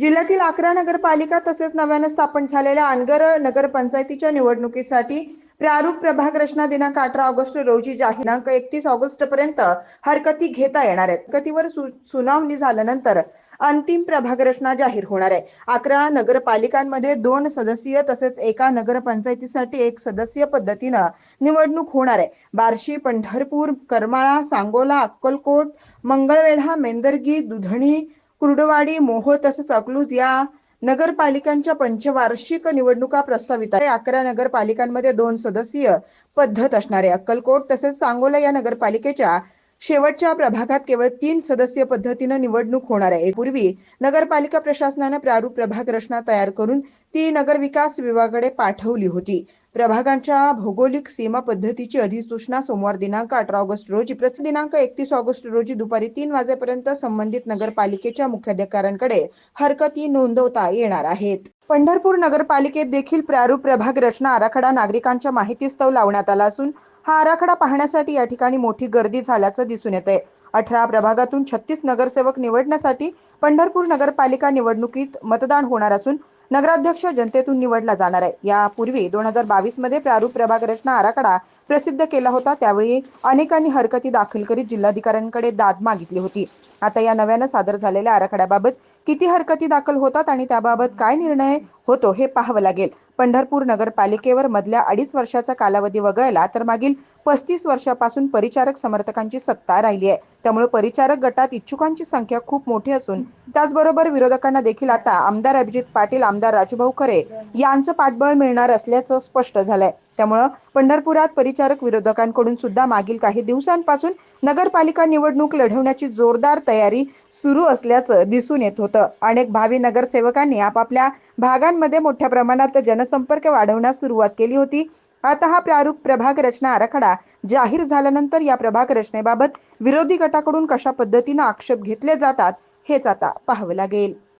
जिल्ह्यातील अकरा नगरपालिका तसेच नव्यानं स्थापन झालेल्या अनगर नगरपंचायतीच्या निवडणुकीसाठी प्रारूप प्रभाग रचना दिनांक अठरा ऑगस्ट रोजी जाहीर. दिनांक एकतीस ऑगस्ट पर्यंत हरकती घेता येणार आहेत. हरकतीवर सु- सुनावणी झाल्यानंतर अंतिम प्रभाग रचना जाहीर होणार आहे. अकरा नगरपालिकांमध्ये दोन सदस्यीय तसेच एका नगरपंचायतीसाठी एक सदस्यीय पद्धतीनं निवडणूक होणार आहे. बार्शी पंढरपूर करमाळा सांगोला अक्कलकोट मंगळवेढा मेंदर्गी दुधणी कुर्डवाडी मोहोळ तसेच अकलूज या नगरपालिकांच्या पंचवार्षिक निवडणुका प्रस्तावित आहे अकरा नगरपालिकांमध्ये दोन सदस्यीय पद्धत असणारे अक्कलकोट तसेच सांगोला या नगरपालिकेच्या शेवटच्या प्रभागात केवळ तीन सदस्य पद्धतीनं निवडणूक होणार आहे. पूर्वी नगरपालिका प्रशासनानं प्रारूप प्रभाग रचना तयार करून ती नगरविकास विभागाकडे पाठवली होती. प्रभागांच्या भौगोलिक सीमा पद्धतीची अधिसूचना सोमवार दिनांक अठरा ऑगस्ट रोजी प्रसिद्ध दिनांक एकतीस ऑगस्ट रोजी दुपारी तीन वाजेपर्यंत संबंधित नगरपालिकेच्या मुख्याधिकाऱ्यांकडे हरकती नोंदवता येणार आहेत. पंढरपूर नगरपालिकेत देखील प्रारूप प्रभाग रचना आराखडा नागरिकांच्या माहितीस्तव लावण्यात आला असून हा आराखडा पाहण्यासाठी या ठिकाणी मोठी गर्दी झाल्याचं दिसून येत आहे अठरा प्रभागातून छत्तीस नगरसेवक निवडण्यासाठी पंढरपूर नगरपालिका निवडणुकीत मतदान होणार असून नगराध्यक्ष जनतेतून निवडला जाणार आहे. यापूर्वी दोन हजार बावीसमध्ये प्रारूप प्रभाग रचना आराखडा प्रसिद्ध केला होता. त्यावेळी अनेकांनी हरकती दाखल करीत जिल्हाधिकाऱ्यांकडे दाद मागितली होती. आता या नव्यानं सादर झालेल्या आराखड्याबाबत किती हरकती दाखल होतात आणि त्याबाबत काय निर्णय होतो हे पाहावं लागेल. पंढरपूर नगरपालिकेवर मधल्या अडीच वर्षाचा कालावधी वगळला तर मागील पस्तीस वर्षापासून परिचारक समर्थकांची सत्ता राहिली आहे. त्यामुळे परिचारक गटात इच्छुकांची संख्या खूप मोठी असून त्याचबरोबर विरोधकांना देखील आता आमदार अभिजित पाटील आमदार राजूभाऊ खरे यांचं पाठबळ मिळणार असल्याचं स्पष्ट झालंय. त्यामुळं पंढरपुरात परिचारक विरोधकांकडून सुद्धा मागील काही दिवसांपासून नगरपालिका निवडणूक लढवण्याची जोरदार तयारी सुरू असल्याचं दिसून येत होतं. अनेक भावी नगरसेवकांनी आपापल्या भागांमध्ये मोठ्या प्रमाणात जनसंपर्क वाढवण्यास सुरुवात केली होती. आता हा प्रारूप प्रभाग रचना आराखडा जाहीर झाल्यानंतर या प्रभाग रचनेबाबत विरोधी गटाकडून कशा पद्धतीनं आक्षेप घेतले जातात हेच आता पाहावं लागेल.